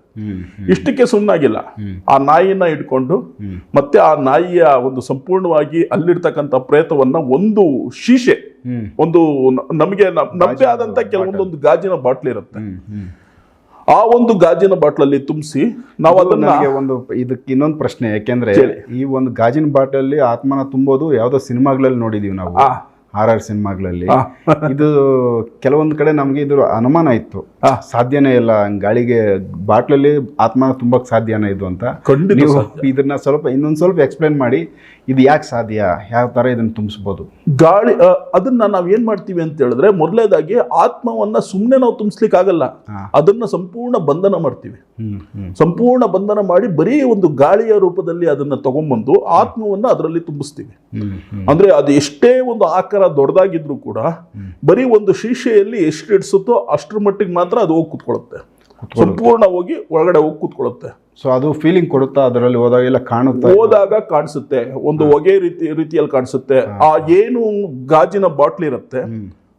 [SPEAKER 2] ಇಷ್ಟಕ್ಕೆ ಸುಮ್ಮನಾಗಿಲ್ಲ ಆ ನಾಯಿನ ಇಟ್ಕೊಂಡು ಮತ್ತೆ ಆ ನಾಯಿಯ ಒಂದು ಸಂಪೂರ್ಣವಾಗಿ ಅಲ್ಲಿರ್ತಕ್ಕಂಥ ಪ್ರೇತವನ್ನ ಒಂದು ಶೀಶೆ ಒಂದು ನಮಗೆ ನ- ನಮ್ಮದೇ ಆದಂತ ಕೆಲವೊಂದೊಂದು ಗಾಜಿನ ಬಾಟ್ಲ್ ಇರುತ್ತೆ. ಆ ಒಂದು ಗಾಜಿನ ಬಾಟ್ಲಲ್ಲಿ ತುಂಬಿಸಿ ನಾವು
[SPEAKER 1] ಅದು
[SPEAKER 2] ಅದನ್ನ
[SPEAKER 1] ಒಂದು ಇದಕ್ಕೆ ಇನ್ನೊಂದು ಪ್ರಶ್ನೆ ಯಾಕೆಂದ್ರೆ. ಈ ಒಂದು ಗಾಜಿನ ಬಾಟ್ಲಲ್ಲಿ ಆತ್ಮನ ತುಂಬೋದು ಯಾವ್ದೋ ಸಿನಿಮಾಗಳಲ್ಲಿ ನೋಡಿದೀವಿ ನಾವು. ಆರ್ ಸಿನಿಮಾಗಳಲ್ಲಿ. ಇದು ಕೆಲವೊಂದು ಕಡೆ ನಮಗೆ ಇದು ಅನುಮಾನ ಇತ್ತು. ಸಾಧ್ಯನೇ ಇಲ್ಲ ಗಾಳಿಗೆ ಬಾಟ್ಲಲ್ಲಿ ಆತ್ಮ ತುಂಬಕ್ ಸಾಧ್ಯನೇ ಇದು ಅಂತ. ನೀವು ಇದನ್ನ ಸ್ವಲ್ಪ ಇನ್ನೊಂದು ಸ್ವಲ್ಪ ಎಕ್ಸ್ಪ್ಲೈನ್ ಮಾಡಿ ಇದು ಯಾಕೆ ಸಾಧ್ಯ ಯಾವ ತರ ಇದನ್ನ ತುಂಬಿಸ್ಬೋದು?
[SPEAKER 2] ಗಾಳಿ ಅದನ್ನ ನಾವು ಏನ್ ಮಾಡ್ತೀವಿ ಅಂತ ಹೇಳಿದ್ರೆ ಮೊದಲೇದಾಗಿ ಆತ್ಮವನ್ನ ಸುಮ್ಮನೆ ನಾವು ತುಂಬಿಸ್ಲಿಕ್ಕೆ ಆಗಲ್ಲ. ಅದನ್ನ ಸಂಪೂರ್ಣ ಬಂಧನ ಮಾಡ್ತೀವಿ. ಸಂಪೂರ್ಣ ಬಂಧನ ಮಾಡಿ ಬರೀ ಒಂದು ಗಾಳಿಯ ರೂಪದಲ್ಲಿ ಅದನ್ನ ತಗೊಂಡ್ಬಂದು ಆತ್ಮವನ್ನ ಅದರಲ್ಲಿ ತುಂಬಿಸ್ತೀವಿ. ಅಂದ್ರೆ ಅದು ಎಷ್ಟೇ ಒಂದು ಆಕಾರ ದೊಡ್ಡದಾಗಿದ್ರು ಕೂಡ ಬರೀ ಒಂದು ಶೀಶೆಯಲ್ಲಿ ಎಷ್ಟು ಇಡಿಸುತ್ತೋ ಅಷ್ಟರ ಮಟ್ಟಿಗೆ ಮಾತ್ರ ಅದು ಹೋಗಿ ಕೂತ್ಕೊಳ್ಳುತ್ತೆ. ಸಂಪೂರ್ಣ ಹೋಗಿ ಒಳಗಡೆ ಹೋಗಿ ಕೂತ್ಕೊಳ್ಳುತ್ತೆ
[SPEAKER 1] ಸೊ ಅದು ಫೀಲಿಂಗ್ ಕೊಡುತ್ತಾ ಅದರಲ್ಲಿ ಹೋದಾಗೆಲ್ಲ ಕಾಣುತ್ತೆ
[SPEAKER 2] ಹೋದಾಗ ಕಾಣಿಸುತ್ತೆ. ಒಂದು ಹೊಗೆ ರೀತಿ ರೀತಿಯಲ್ಲಿ ಕಾಣಿಸುತ್ತೆ. ಆ ಏನು ಗಾಜಿನ ಬಾಟ್ಲಿ ಇರುತ್ತೆ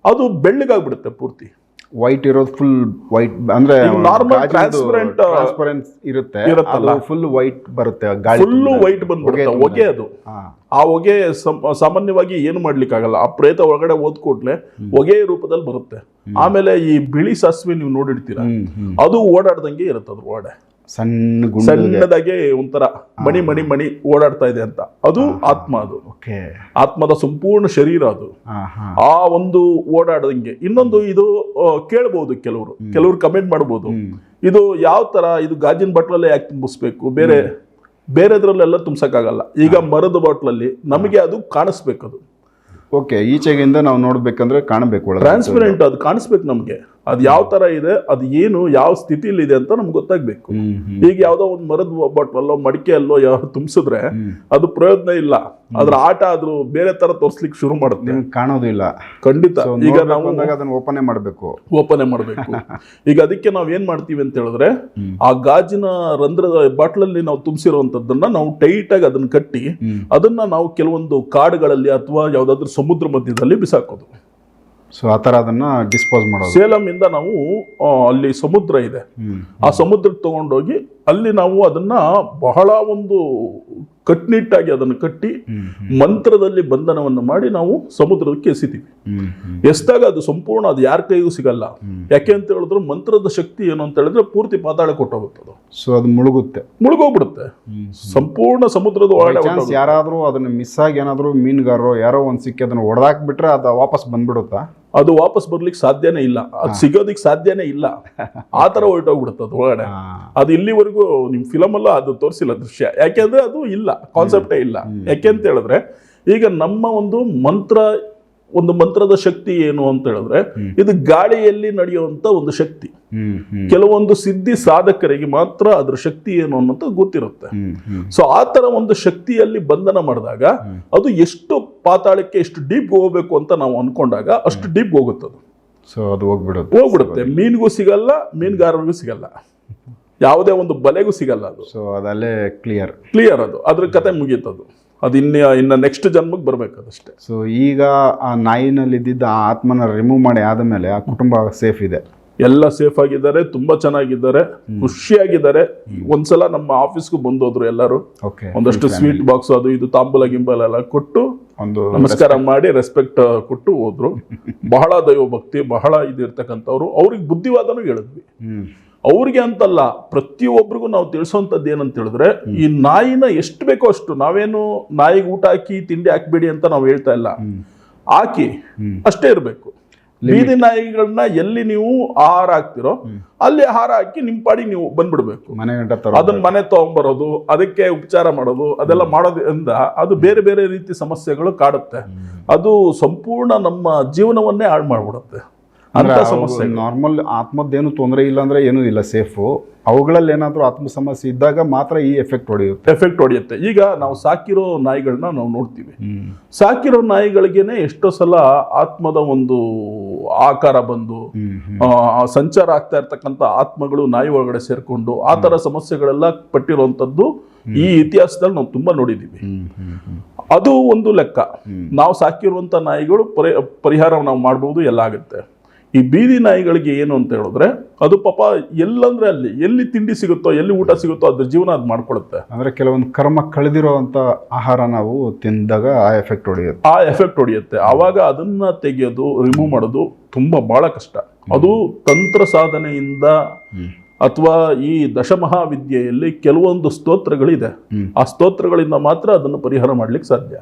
[SPEAKER 2] ಅದು ಬೆಳ್ಳಿಗಾಗ್ಬಿಡುತ್ತೆ ಪೂರ್ತಿ.
[SPEAKER 1] ವೈಟ್ ಇರೋದು ಫುಲ್ ವೈಟ್ ಅಂದ್ರೆ
[SPEAKER 2] ನಾರ್ಮಲ್ ಟ್ರಾನ್ಸ್ಪರೆಂಟ್
[SPEAKER 1] ಟ್ರಾನ್ಸ್ಪರೆನ್ಸ್ ಇರುತ್ತೆ. ಅದು ಫುಲ್ ವೈಟ್ ಬರುತ್ತೆ ಗಾಳಿ
[SPEAKER 2] ಫುಲ್ ವೈಟ್ ಬಂದ್ಬಿಡುತ್ತೆ ಹೊಗೆ ಅದು. ಆ ಹೊಗೆ ಸಾಮಾನ್ಯವಾಗಿ ಏನು ಮಾಡ್ಲಿಕ್ಕಾಗಲ್ಲ. ಆ ಪ್ರೇತ ಒಳಗಡೆ ಓದ್ಕೊಟ್ಲೆ ಹೊಗೆ ರೂಪದಲ್ಲಿ ಬರುತ್ತೆ. ಆಮೇಲೆ ಈ ಬಿಳಿ ಸಾಸಿವೆ ನೀವು ನೋಡಿರ್ತೀರ. ಅದು ಓಡಾಡ್ದಂಗೆ ಇರುತ್ತೆ ಅದ್ರ ಒಳಗಡೆ
[SPEAKER 1] ಸಣ್ಣ
[SPEAKER 2] ಸಣ್ಣದಾಗೆ ಒಂಥರ ಮಣಿ ಮಣಿ ಮಣಿ ಓಡಾಡ್ತಾ ಇದೆ ಅಂತ. ಅದು ಆತ್ಮ ಅದು.
[SPEAKER 1] ಓಕೆ.
[SPEAKER 2] ಆತ್ಮದ ಸಂಪೂರ್ಣ ಶರೀರ ಅದು. ಆ ಒಂದು ಓಡಾಡದಂಗೆ ಇನ್ನೊಂದು ಇದು ಕೇಳಬಹುದು ಕೆಲವರು. ಕೆಲವರು ಕಮೆಂಟ್ ಮಾಡಬಹುದು ಇದು ಯಾವ ತರ ಇದು ಗಾಜಿನ ಬಟ್ಲಲ್ಲೇ ಯಾಕೆ ತುಂಬಿಸ್ಬೇಕು? ಬೇರೆ ಬೇರೆದ್ರಲ್ಲೆಲ್ಲ ತುಂಬಸಕ್ಕಾಗಲ್ಲ. ಈಗ ಮರದ ಬಾಟ್ಲಲ್ಲಿ ನಮಗೆ ಅದು ಕಾಣಿಸ್ಬೇಕು ಅದು
[SPEAKER 1] ಓಕೆ ಈಚೆಗಿಂದ ನಾವು ನೋಡ್ಬೇಕಂದ್ರೆ ಕಾಣಬೇಕು
[SPEAKER 2] ಟ್ರಾನ್ಸ್ಪರೆಂಟ್ ಅದು ಕಾಣಿಸ್ಬೇಕು ನಮಗೆ. ಅದು ಯಾವ ತರ ಇದೆ ಅದು ಏನು ಯಾವ ಸ್ಥಿತಿಲಿ ಇದೆ ಅಂತ ನಮ್ಗೆ ಗೊತ್ತಾಗ್ಬೇಕು. ಈಗ ಯಾವ್ದೋ ಒಂದು ಮರದ ಬಟ್ಟಲ್ಲೋ ಮಡಿಕೆ ಅಲ್ಲೋ ಯಾವ ತುಂಬಿಸಿದ್ರೆ ಅದು ಪ್ರಯೋಜನ ಇಲ್ಲ. ಅದ್ರ ಆಟ ಅದು ಬೇರೆ ತರ ತೋರ್ಸ್ಲಿಕ್ಕೆ ಶುರು ಮಾಡುತ್ತೆ.
[SPEAKER 1] ಕಾಣೋದಿಲ್ಲ.
[SPEAKER 2] ಖಂಡಿತ. ಈಗ ನಾವು
[SPEAKER 1] ಅದನ್ನ ಓಪನ್ ಮಾಡಬೇಕು.
[SPEAKER 2] ಓಪನ್ ಮಾಡಬೇಕು. (laughs) ಈಗ ಅದಕ್ಕೆ ನಾವ್ ಏನ್ ಮಾಡ್ತೀವಿ ಅಂತ ಹೇಳಿದ್ರೆ ಆ ಗಾಜಿನ ರಂಧ್ರದ ಬಾಟ್ಲಲ್ಲಿ ನಾವು ತುಂಬಿಸಿರುವಂತದ್ದನ್ನ ನಾವು ಟೈಟ್ ಆಗಿ ಅದನ್ನ ಕಟ್ಟಿ ಅದನ್ನ ನಾವು ಕೆಲವೊಂದು ಕಾಡುಗಳಲ್ಲಿ ಅಥವಾ ಯಾವ್ದಾದ್ರು ಸಮುದ್ರ ಮಧ್ಯದಲ್ಲಿ ಬಿಸಾಕೋದು.
[SPEAKER 1] ಸೊ ಆ ಥರ ಅದನ್ನ ಡಿಸ್ಪೋಸ್ ಮಾಡೋದು.
[SPEAKER 2] ಸೇಲಂ ಇಂದ ನಾವು ಅಲ್ಲಿ ಸಮುದ್ರ ಇದೆ. ಆ ಸಮುದ್ರಕ್ಕೆ ತಗೊಂಡೋಗಿ ಅಲ್ಲಿ ನಾವು ಅದನ್ನ ಬಹಳ ಒಂದು ಕಟ್ನಿಟ್ಟಾಗಿ ಅದನ್ನು ಕಟ್ಟಿ ಮಂತ್ರದಲ್ಲಿ ಬಂಧನವನ್ನು ಮಾಡಿ ನಾವು ಸಮುದ್ರಕ್ಕೆ ಎಸಿತೀವಿ. ಎಸ್ದಾಗ ಅದು ಸಂಪೂರ್ಣ ಅದು ಯಾರ ಕೈಗೂ ಸಿಗಲ್ಲ. ಯಾಕೆ ಅಂತ ಹೇಳಿದ್ರು ಮಂತ್ರದ ಶಕ್ತಿ ಏನು ಅಂತ ಹೇಳಿದ್ರೆ ಪೂರ್ತಿ ಪಾತಾಳ ಕೊಟ್ಟೋಗುತ್ತೆ ಅದು.
[SPEAKER 1] ಸೊ ಅದು ಮುಳುಗುತ್ತೆ.
[SPEAKER 2] ಮುಳುಗೋಗ್ಬಿಡುತ್ತೆ. ಸಂಪೂರ್ಣ ಸಮುದ್ರದ ಒಳಗಡೆ.
[SPEAKER 1] ಯಾರಾದ್ರೂ ಅದನ್ನ ಮಿಸ್ ಆಗಿ ಏನಾದರೂ ಮೀನುಗಾರರು ಯಾರೋ ಒಂದು ಸಿಕ್ಕಿ ಅದನ್ನ ಹೊಡೆದಾಕ್ಬಿಟ್ರೆ ಅದು ವಾಪಸ್ ಬಂದ್ಬಿಡುತ್ತಾ?
[SPEAKER 2] ಅದು ವಾಪಸ್ ಬರ್ಲಿಕ್ಕೆ ಸಾಧ್ಯನೇ ಇಲ್ಲ. ಅದು ಸಿಗೋದಿಕ್ ಸಾಧ್ಯನೇ ಇಲ್ಲ. ಆ ತರ ಹೊರಟೋಗ್ಬಿಡುತ್ತೆ ಅದು ಒಳಗಡೆ. ಅದು ಇಲ್ಲಿವರೆಗೂ ನಿಮ್ ಫಿಲಮ್ ಅಲ್ಲ ಅದು ತೋರಿಸಿಲ್ಲ ದೃಶ್ಯ. ಯಾಕೆಂದ್ರೆ ಅದು ಇಲ್ಲ ಕಾನ್ಸೆಪ್ಟೇ ಇಲ್ಲ. ಯಾಕೆ ಅಂತ ಹೇಳಿದ್ರೆ ಈಗ ನಮ್ಮ ಒಂದು ಮಂತ್ರ ಒಂದು ಮಂತ್ರದ ಶಕ್ತಿ ಏನು ಅಂತ ಹೇಳಿದ್ರೆ ಇದು ಗಾಳಿಯಲ್ಲಿ ನಡೆಯುವಂತ ಒಂದು ಶಕ್ತಿ. ಕೆಲವೊಂದು ಸಿದ್ಧಿ ಸಾಧಕರಿಗೆ ಮಾತ್ರ ಅದ್ರ ಶಕ್ತಿ ಏನು ಅನ್ನೋದು ಗೊತ್ತಿರುತ್ತೆ. ಸೊ ಆ ತರ ಒಂದು ಶಕ್ತಿಯಲ್ಲಿ ಬಂಧನ ಮಾಡಿದಾಗ ಅದು ಎಷ್ಟು ಪಾತಾಳಕ್ಕೆ ಎಷ್ಟು ಡೀಪ್ ಹೋಗ್ಬೇಕು ಅಂತ ನಾವು ಅನ್ಕೊಂಡಾಗ ಅಷ್ಟು ಡೀಪ್ ಹೋಗುತ್ತೆ ಅದು
[SPEAKER 1] ಸೊ ಅದು ಹೋಗ್ಬಿಡುತ್ತೆ.
[SPEAKER 2] ಹೋಗ್ಬಿಡುತ್ತೆ ಮೀನಿಗೂ ಸಿಗಲ್ಲ ಮೀನುಗಾರರಿಗೂ ಸಿಗಲ್ಲ. (laughs) ಯಾವುದೇ ಒಂದು ಬಲೆಗೂ ಸಿಗಲ್ಲ ಅದು.
[SPEAKER 1] ಸೊ ಅದಲ್ಲೇ ಕ್ಲಿಯರ್
[SPEAKER 2] ಕ್ಲಿಯರ್ ಅದು. ಅದ್ರ ಕತೆ ಮುಗೀತದು. ಅದು ಇನ್ನ ಇನ್ನು ನೆಕ್ಸ್ಟ್ ಜನ್ಮಕ್ಕೆ ಬರಬೇಕು ಅದಷ್ಟೇ.
[SPEAKER 1] ಸೊ ಈಗ ಆ ನಾಯಿನಲ್ಲಿ ಇದ್ದಿದ್ದ ಆ ಆತ್ಮನ ರಿಮೂವ್ ಮಾಡಿ ಆದಮೇಲೆ ಆ ಕುಟುಂಬ ಸೇಫ್ ಇದೆ.
[SPEAKER 2] ಎಲ್ಲ ಸೇಫ್ ಆಗಿದ್ದಾರೆ ತುಂಬ ಚೆನ್ನಾಗಿದ್ದಾರೆ ಖುಷಿಯಾಗಿದ್ದಾರೆ. ಒಂದ್ಸಲ ನಮ್ಮ ಆಫೀಸ್ಗೂ ಬಂದೋದ್ರು ಎಲ್ಲರೂ. ಒಂದಷ್ಟು ಸ್ವೀಟ್ ಬಾಕ್ಸ್ ಅದು ಇದು ತಾಂಬೂಲ ಗಿಂಬಲ ಎಲ್ಲ ಕೊಟ್ಟು
[SPEAKER 1] ಒಂದು
[SPEAKER 2] ನಮಸ್ಕಾರ ಮಾಡಿ ರೆಸ್ಪೆಕ್ಟ್ ಕೊಟ್ಟು ಹೋದ್ರು. (laughs) ಬಹಳ ದೈವ ಭಕ್ತಿ ಬಹಳ ಇದಿರ್ತಕ್ಕಂಥವ್ರು. ಅವ್ರಿಗೆ ಬುದ್ಧಿವಾದನೂ ಹೇಳಿದ್ವಿ. ಅವ್ರಿಗೆ ಅಂತಲ್ಲ ಪ್ರತಿಯೊಬ್ಬರಿಗೂ ನಾವು ತಿಳಿಸೋಂಥದ್ದು ಏನಂತ ಹೇಳಿದ್ರೆ ಈ ನಾಯಿನ ಎಷ್ಟು ಬೇಕೋ ಅಷ್ಟು ನಾವೇನು ನಾಯಿಗೆ ಊಟ ಹಾಕಿ ತಿಂಡಿ ಹಾಕ್ಬೇಡಿ ಅಂತ ನಾವು ಹೇಳ್ತಾ ಇಲ್ಲ. ಹಾಕಿ ಅಷ್ಟೇ ಇರಬೇಕು. ಬೀದಿ ನಾಯಿಗಳನ್ನ ಎಲ್ಲಿ ನೀವು ಆಹಾರ ಹಾಕ್ತಿರೋ ಅಲ್ಲಿ ಆಹಾರ ಹಾಕಿ ನಿಮ್ಮ ಪಾಡಿಗೆ ನೀವು ಬಂದ್ಬಿಡ್ಬೇಕು. ಅದನ್ನ ಮನೆ ತಗೊಂಡ್ಬರೋದು ಅದಕ್ಕೆ ಉಪಚಾರ ಮಾಡೋದು ಅದೆಲ್ಲ ಮಾಡೋದ್ರಿಂದ ಅದು ಬೇರೆ ಬೇರೆ ರೀತಿ ಸಮಸ್ಯೆಗಳು ಕಾಡುತ್ತೆ. ಅದು ಸಂಪೂರ್ಣ ನಮ್ಮ ಜೀವನವನ್ನೇ ಹಾಳು ಮಾಡ್ಬಿಡುತ್ತೆ. ಅಂತ ಸಮಸ್ಯೆ
[SPEAKER 1] ನಾರ್ಮಲ್ ಆತ್ಮದ್ದೇನು ತೊಂದರೆ ಇಲ್ಲ ಅಂದ್ರೆ ಏನೂ ಇಲ್ಲ ಸೇಫು ಅವುಗಳಲ್ಲಿ ಏನಾದರೂ ಆತ್ಮ ಸಮಸ್ಯೆ ಇದ್ದಾಗ ಮಾತ್ರ ಈ ಎಫೆಕ್ಟ್ ಹೊಡೆಯುತ್ತೆ.
[SPEAKER 2] ಎಫೆಕ್ಟ್ ಹೊಡೆಯುತ್ತೆ. ಈಗ ನಾವು ಸಾಕಿರೋ ನಾಯಿಗಳನ್ನ ನಾವು ನೋಡ್ತೀವಿ. ಸಾಕಿರೋ ನಾಯಿಗಳಿಗೇನೆ ಎಷ್ಟೋ ಸಲ ಆತ್ಮದ ಒಂದು ಆಕಾರ ಬಂದು ಸಂಚಾರ ಆಗ್ತಾ ಇರ್ತಕ್ಕಂಥ ಆತ್ಮಗಳು ನಾಯಿ ಒಳಗಡೆ ಸೇರ್ಕೊಂಡು ಆ ತರ ಸಮಸ್ಯೆಗಳೆಲ್ಲ ಪಟ್ಟಿರುವಂಥದ್ದು ಈ ಇತಿಹಾಸದಲ್ಲಿ ನಾವು ತುಂಬಾ
[SPEAKER 1] ಹ್ಮ್
[SPEAKER 2] ಅದು ಒಂದು ಲೆಕ್ಕ. ನಾವು ಸಾಕಿರುವಂಥ ನಾಯಿಗಳು ಪರಿ ಪರಿಹಾರ ನಾವು ಮಾಡಬಹುದು ಎಲ್ಲ ಆಗುತ್ತೆ. ಈ ಬೀದಿ ನಾಯಿಗಳಿಗೆ ಏನು ಅಂತ ಹೇಳಿದ್ರೆ ಅದು ಪಾಪ ಎಲ್ಲಂದ್ರೆ ಅಲ್ಲಿ ಎಲ್ಲಿ ತಿಂಡಿ ಸಿಗುತ್ತೋ ಎಲ್ಲಿ ಊಟ ಸಿಗುತ್ತೋ ಅದ್ರ ಜೀವನ ಅದು ಮಾಡ್ಕೊಳುತ್ತೆ
[SPEAKER 1] ಅಂದ್ರೆ ಕೆಲವೊಂದು ಕರ್ಮ ಕಳೆದಿರೋವಂಥ ಆಹಾರ ನಾವು ತಿಂದಾಗ ಆ ಎಫೆಕ್ಟ್ ಹೊಡೆಯುತ್ತೆ.
[SPEAKER 2] ಆ ಎಫೆಕ್ಟ್ ಹೊಡೆಯುತ್ತೆ. ಆವಾಗ ಅದನ್ನ ತೆಗೆಯೋದು ರಿಮೂವ್ ಮಾಡೋದು ತುಂಬಾ ಬಹಳ ಕಷ್ಟ. ಅದು ತಂತ್ರ ಸಾಧನೆಯಿಂದ ಅಥವಾ ಈ ದಶಮಹಾವಿದ್ಯೆಯಲ್ಲಿ ಕೆಲವೊಂದು ಸ್ತೋತ್ರಗಳಿದೆ. ಆ ಸ್ತೋತ್ರಗಳಿಂದ ಮಾತ್ರ ಅದನ್ನು ಪರಿಹಾರ ಮಾಡ್ಲಿಕ್ಕೆ ಸಾಧ್ಯ.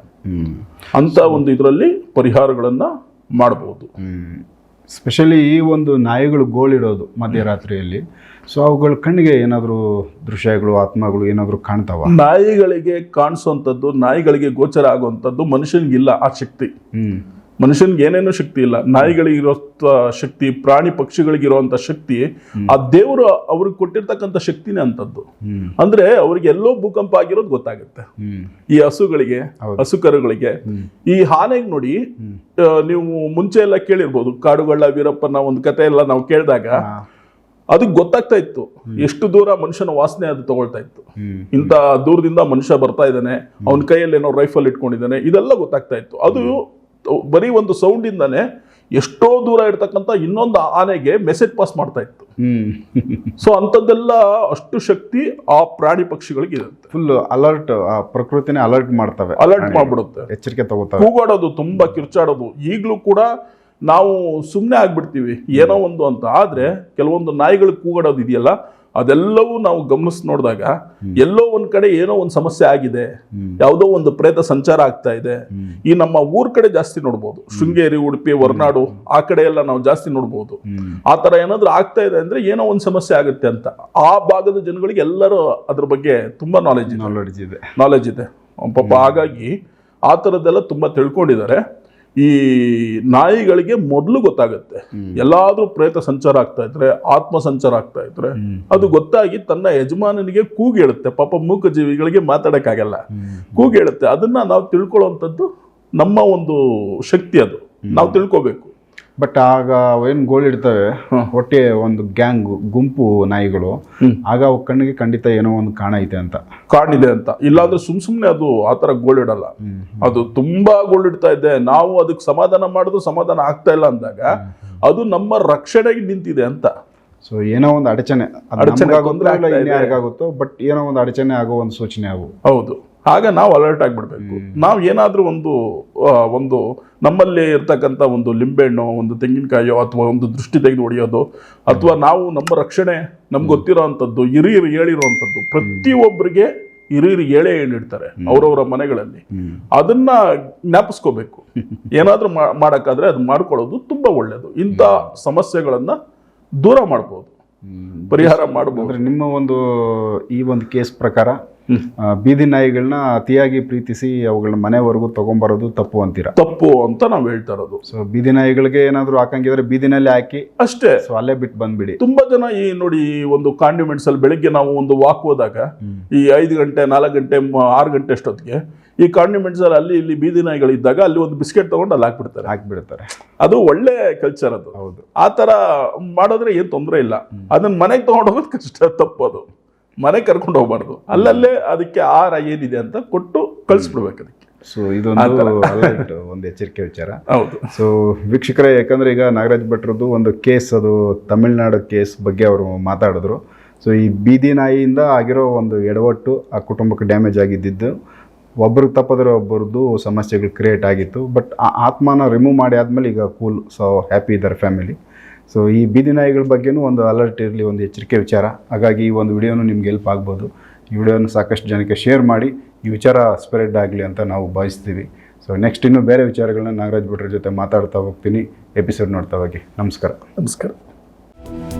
[SPEAKER 2] ಅಂತ ಒಂದು ಇದರಲ್ಲಿ ಪರಿಹಾರಗಳನ್ನ ಮಾಡಬಹುದು
[SPEAKER 1] ಸ್ಪೆಷಲಿ ಈ ಒಂದು ನಾಯಿಗಳು ಗೋಳಿಡೋದು ಮಧ್ಯರಾತ್ರಿಯಲ್ಲಿ. ಸೊ ಅವುಗಳ ಕಣ್ಣಿಗೆ ಏನಾದರೂ ದೃಶ್ಯಗಳು ಆತ್ಮಗಳು ಏನಾದರೂ ಕಾಣ್ತಾವ?
[SPEAKER 2] ನಾಯಿಗಳಿಗೆ ಕಾಣಿಸುವಂಥದ್ದು ನಾಯಿಗಳಿಗೆ ಗೋಚರ ಆಗುವಂಥದ್ದು ಮನುಷ್ಯನಿಗಿಲ್ಲ ಆ ಶಕ್ತಿ. ಮನುಷ್ಯನ್ಗೆ ಏನೇನು ಶಕ್ತಿ ಇಲ್ಲ. ನಾಯಿಗಳಿಗಿರೋ ಶಕ್ತಿ ಪ್ರಾಣಿ ಪಕ್ಷಿಗಳಿಗಿರುವಂತ ಶಕ್ತಿ ಆ ದೇವರು ಅವ್ರಿಗೆ ಕೊಟ್ಟಿರ್ತಕ್ಕಂಥ ಶಕ್ತಿನೇ ಅಂತದ್ದು ಅಂದ್ರೆ ಅವ್ರಿಗೆ ಎಲ್ಲೋ ಭೂಕಂಪ ಆಗಿರೋದು ಗೊತ್ತಾಗುತ್ತೆ. ಈ ಹಸುಗಳಿಗೆ
[SPEAKER 1] ಹಸುಕರುಗಳಿಗೆ
[SPEAKER 2] ಹಸು ಕರುಗಳಿಗೆ ಈ ಆನೆಗೆ ನೋಡಿ ನೀವು ಮುಂಚೆ ಎಲ್ಲ ಕೇಳಿರ್ಬೋದು. ಕಾಡುಗಳ ವೀರಪ್ಪನ ಒಂದು ಕತೆ ಎಲ್ಲ ನಾವು ಕೇಳಿದಾಗ ಅದಕ್ಕೆ ಗೊತ್ತಾಗ್ತಾ ಇತ್ತು. ಎಷ್ಟು ದೂರ ಮನುಷ್ಯನ ವಾಸನೆ ಅದು ತಗೊಳ್ತಾ ಇತ್ತು.
[SPEAKER 1] ಇಂತ
[SPEAKER 2] ಇಂಥ ದೂರದಿಂದ ಮನುಷ್ಯ ಬರ್ತಾ ಇದ್ದಾನೆ. ಅವನ ಕೈಯಲ್ಲಿ ಏನೋ ರೈಫಲ್ ಇಟ್ಕೊಂಡಿದ್ದಾನೆ. ಇದೆಲ್ಲ ಗೊತ್ತಾಗ್ತಾ ಇತ್ತು. ಅದು ಬರೀ ಒಂದು ಸೌಂಡ್ ಇಂದಾನೆ ಎಷ್ಟೋ ದೂರ ಇರ್ತಕ್ಕಂಥ ಇನ್ನೊಂದು ಆನೆಗೆ ಮೆಸೇಜ್ ಪಾಸ್ ಮಾಡ್ತಾ ಇತ್ತು. ಸೊ ಅಂಥದ್ದೆಲ್ಲ ಅಷ್ಟು ಶಕ್ತಿ ಆ ಪ್ರಾಣಿ ಪಕ್ಷಿಗಳಿಗೆ ಇರುತ್ತೆ.
[SPEAKER 1] ಫುಲ್ ಅಲರ್ಟ್ ಆ ಪ್ರಕೃತಿನೇ ಅಲರ್ಟ್ ಮಾಡ್ತವೆ
[SPEAKER 2] ಅಲರ್ಟ್ ಮಾಡ್ಬಿಡುತ್ತೆ.
[SPEAKER 1] ಎಚ್ಚರಿಕೆ ತಗೋತಾರೆ.
[SPEAKER 2] ಕೂಗಾಡೋದು ತುಂಬಾ ಕಿರ್ಚಾಡೋದು. ಈಗಲೂ ಕೂಡ ನಾವು ಸುಮ್ಮನೆ ಆಗ್ಬಿಡ್ತೀವಿ. ಏನೋ ಒಂದು ಅಂತ. ಆದ್ರೆ ಕೆಲವೊಂದು ನಾಯಿಗಳು ಕೂಗಾಡೋದು ಇದೆಯಲ್ಲ ಅದೆಲ್ಲವೂ ನಾವು ಗಮನಿಸಿ ನೋಡಿದಾಗ ಎಲ್ಲೋ ಒಂದ್ ಕಡೆ ಏನೋ ಒಂದು ಸಮಸ್ಯೆ ಆಗಿದೆ. ಯಾವುದೋ ಒಂದು ಪ್ರೇತ ಸಂಚಾರ ಆಗ್ತಾ ಇದೆ. ಈ ನಮ್ಮ ಊರ್ ಕಡೆ ಜಾಸ್ತಿ ನೋಡ್ಬೋದು. ಶೃಂಗೇರಿ ಉಡುಪಿ ಹೊರನಾಡು ಆ ಕಡೆ ಎಲ್ಲ ನಾವು ಜಾಸ್ತಿ ನೋಡ್ಬೋದು. ಆ ತರ ಏನಾದ್ರೂ ಆಗ್ತಾ ಇದೆ ಅಂದ್ರೆ ಏನೋ ಒಂದು ಸಮಸ್ಯೆ ಆಗುತ್ತೆ ಅಂತ. ಆ ಭಾಗದ ಜನಗಳಿಗೆ ಎಲ್ಲರೂ ಅದ್ರ ಬಗ್ಗೆ ತುಂಬಾ ನಾಲೆಜ್ ಇದೆ.
[SPEAKER 1] ನಾಲೆಡ್ಜ್ ಇದೆ.
[SPEAKER 2] ನಾಲೆಜ್ ಇದೆ. ಪಾಪ ಹಾಗಾಗಿ ಆ ಥರದ್ದೆಲ್ಲ ತುಂಬ ತಿಳ್ಕೊಂಡಿದ್ದಾರೆ. ಈ ನಾಯಿಗಳಿಗೆ ಮೊದಲು ಗೊತ್ತಾಗುತ್ತೆ. ಎಲ್ಲಾದ್ರೂ ಪ್ರೇತ ಸಂಚಾರ ಆಗ್ತಾ ಇದ್ರೆ ಆತ್ಮ ಸಂಚಾರ ಆಗ್ತಾ ಇದ್ರೆ ಅದು ಗೊತ್ತಾಗಿ ತನ್ನ ಯಜಮಾನನಿಗೆ ಕೂಗೇಳುತ್ತೆ ಪಾಪ ಮೂಕ ಜೀವಿಗಳಿಗೆ ಮಾತಾಡಕ್ಕಾಗಲ್ಲ ಕೂಗೇಳುತ್ತೆ ಅದನ್ನ ನಾವು ತಿಳ್ಕೊಳ್ಳುವಂಥದ್ದು ನಮ್ಮ ಒಂದು ಶಕ್ತಿ ಅದು. ನಾವು ತಿಳ್ಕೋಬೇಕು.
[SPEAKER 1] ಬಟ್ ಆಗ ಅವೇನು ಗೋಳಿಡ್ತವೆ ಹೊಟ್ಟೆ ಒಂದು ಗ್ಯಾಂಗ್ ಗುಂಪು ನಾಯಿಗಳು. ಆಗ ಅವ ಕಣ್ಣಿಗೆ ಖಂಡಿತ ಏನೋ ಒಂದು ಕಾಣೈತೆ ಅಂತ.
[SPEAKER 2] ಕಾಣಿದೆ ಅಂತ. ಇಲ್ಲಾಂದ್ರೆ ಸುಮ್ ಸುಮ್ನೆ ಅದು ಆತರ ಗೋಳಿಡಲ್ಲ ಅದು ತುಂಬಾ ಗೋಳಿಡ್ತಾ ಇದೆ. ನಾವು ಅದಕ್ಕೆ ಸಮಾಧಾನ ಮಾಡೋದು ಸಮಾಧಾನ ಆಗ್ತಾ ಇಲ್ಲ ಅಂದಾಗ ಅದು ನಮ್ಮ ರಕ್ಷಣೆಗೆ ನಿಂತಿದೆ ಅಂತ.
[SPEAKER 1] ಸೊ ಏನೋ ಒಂದು ಅಡಚಣೆ.
[SPEAKER 2] ಅಡಚಣೆ
[SPEAKER 1] ಬಟ್ ಏನೋ ಒಂದು ಅಡಚಣೆ ಆಗೋ ಒಂದು ಸೂಚನೆ ಅವು.
[SPEAKER 2] ಹೌದು. ಆಗ ನಾವು ಅಲರ್ಟ್ ಆಗಿಬಿಡ್ಬೇಕು. ನಾವು ಏನಾದರೂ ಒಂದು ಒಂದು ನಮ್ಮಲ್ಲಿ ಇರ್ತಕ್ಕಂಥ ಒಂದು ಲಿಂಬೆಹಣ್ಣು ಒಂದು ತೆಂಗಿನಕಾಯೋ ಅಥವಾ ಒಂದು ದೃಷ್ಟಿ ತೆಗೆದು ಹೊಡೆಯೋದು ಅಥವಾ ನಾವು ನಮ್ಮ ರಕ್ಷಣೆ ನಮ್ಗೆ ಗೊತ್ತಿರೋ ಅಂಥದ್ದು ಹಿರಿಯರು ಹೇಳಿರುವಂಥದ್ದು ಪ್ರತಿಯೊಬ್ಬರಿಗೆ ಹಿರಿಯರು ಹೇಳೇ ಹೇಳಿರ್ತಾರೆ ಅವರವರ ಮನೆಗಳಲ್ಲಿ. ಅದನ್ನ ಜ್ಞಾಪಿಸ್ಕೋಬೇಕು. (laughs) ಏನಾದರೂ ಮಾಡಕ್ಕಾದ್ರೆ ಅದು ಮಾಡ್ಕೊಳ್ಳೋದು ತುಂಬ ಒಳ್ಳೆಯದು ಇಂಥ ಸಮಸ್ಯೆಗಳನ್ನು ದೂರ ಮಾಡ್ಬೋದು. ಪರಿಹಾರ
[SPEAKER 1] ಮಾಡಬಹುದು ನಿಮ್ಮ ಒಂದು ಈ ಒಂದು ಕೇಸ್ ಪ್ರಕಾರ ಬೀದಿ ನಾಯಿಗಳನ್ನ ಅತಿಯಾಗಿ ಪ್ರೀತಿಸಿ ಅವುಗಳನ್ನ ಮನೆವರೆಗೂ ತಗೊಂಬರೋದು ತಪ್ಪು ಅಂತೀರಾ?
[SPEAKER 2] ತಪ್ಪು ಅಂತ ನಾವು ಹೇಳ್ತಾ ಇರೋದು.
[SPEAKER 1] ಸೊ ಬೀದಿ ನಾಯಿಗಳಿಗೆ ಏನಾದರೂ ಹಾಕಂಗಿದ್ರೆ ಬೀದಿನಲ್ಲಿ ಹಾಕಿ
[SPEAKER 2] ಅಷ್ಟೇ.
[SPEAKER 1] ಸೊ ಅಲ್ಲೇ ಬಿಟ್ಟು ಬಂದ್ಬಿಡಿ.
[SPEAKER 2] ತುಂಬಾ ಜನ ಈ ನೋಡಿ ಈ ಒಂದು ಕಾಂಡಿಮೆಂಟ್ಸ್ ಅಲ್ಲಿ ಬೆಳಿಗ್ಗೆ ನಾವು ಒಂದು ವಾಕ್ ಹೋದಾಗ ಈ ಐದು ಗಂಟೆ ನಾಲ್ಕು ಗಂಟೆ ಆರು ಗಂಟೆ ಅಷ್ಟೊತ್ತಿಗೆ ಈ ಕಾಂಡಿಮೆಂಟ್ಸ್ ಅಲ್ಲಿ ಅಲ್ಲಿ ಇಲ್ಲಿ ಬೀದಿ ನಾಯಿಗಳಿದ್ದಾಗ ಅಲ್ಲಿ ಒಂದು ಬಿಸ್ಕೆಟ್ ತಗೊಂಡು ಅಲ್ಲಿ ಹಾಕ್ಬಿಡ್ತಾರೆ.
[SPEAKER 1] ಹಾಕ್ಬಿಡ್ತಾರೆ.
[SPEAKER 2] ಅದು ಒಳ್ಳೆ ಕಲ್ಚರ್ ಅದು.
[SPEAKER 1] ಹೌದು.
[SPEAKER 2] ಆ ತರ ಮಾಡಿದ್ರೆ ಏನು ತೊಂದರೆ ಇಲ್ಲ. ಅದನ್ನ ಮನೆಗೆ ತಗೊಂಡು ಹೋಗೋದು ಕಷ್ಟ ತಪ್ಪು ಅದು. ಮನೆಗೆ ಕರ್ಕೊಂಡು ಹೋಗ್ಬಾರ್ದು. ಅಲ್ಲಲ್ಲೇ ಅದಕ್ಕೆ ಆಹಾರ ಏನಿದೆ ಅಂತ ಕೊಟ್ಟು ಕಳಿಸ್ಬಿಡ್ಬೇಕು ಅದಕ್ಕೆ.
[SPEAKER 1] ಸೊ ಇದೊಂದು alert, ಒಂದು ಎಚ್ಚರಿಕೆ ವಿಚಾರ.
[SPEAKER 2] ಹೌದು.
[SPEAKER 1] ಸೊ ವೀಕ್ಷಕರೇ ಯಾಕಂದರೆ ಈಗ ನಾಗರಾಜ್ ಭಟ್ರದ್ದು ಒಂದು ಕೇಸ್ ಅದು ತಮಿಳ್ನಾಡು ಕೇಸ್ ಬಗ್ಗೆ ಅವರು ಮಾತಾಡಿದ್ರು. ಸೊ ಈ ಬೀದಿ ನಾಯಿಯಿಂದ ಆಗಿರೋ ಒಂದು ಎಡವಟ್ಟು ಆ ಕುಟುಂಬಕ್ಕೆ ಡ್ಯಾಮೇಜ್ ಆಗಿದ್ದಿದ್ದು ಒಬ್ಬರು ತಪ್ಪಿದ್ರೆ ಒಬ್ಬರದ್ದು ಸಮಸ್ಯೆಗಳು ಕ್ರಿಯೇಟ್ ಆಗಿತ್ತು. ಬಟ್ ಆ ಆತ್ಮನ ರಿಮೂವ್ ಮಾಡಿ ಆದಮೇಲೆ ಈಗ ಕೂಲ್ ಸೊ ಹ್ಯಾಪಿ ಇದ್ದಾರೆ ಫ್ಯಾಮಿಲಿ ಸೊ ಈ ಬೀದಿ ನಾಯಿಗಳ ಬಗ್ಗೆನೂ ಒಂದು ಅಲರ್ಟ್ ಇರಲಿ, ಒಂದು ಎಚ್ಚರಿಕೆ ವಿಚಾರ. ಹಾಗಾಗಿ ಈ ಒಂದು ವಿಡಿಯೋನು ನಿಮ್ಗೆ ಹೆಲ್ಪ್ ಆಗ್ಬೋದು. ಈ ವಿಡಿಯೋನ ಸಾಕಷ್ಟು ಜನಕ್ಕೆ ಶೇರ್ ಮಾಡಿ, ಈ ವಿಚಾರ ಸ್ಪ್ರೆಡ್ ಆಗಲಿ ಅಂತ ನಾವು ಭಾವಿಸ್ತೀವಿ. ಸೊ ನೆಕ್ಸ್ಟ್ ಇನ್ನೂ ಬೇರೆ ವಿಚಾರಗಳನ್ನ ನಾಗರಾಜ್ ಭಟ್ರ ಜೊತೆ ಮಾತಾಡ್ತಾ ಹೋಗ್ತೀನಿ. ಎಪಿಸೋಡ್ ನೋಡ್ತಾ ಹೋಗಿ. ನಮಸ್ಕಾರ.
[SPEAKER 2] ನಮಸ್ಕಾರ.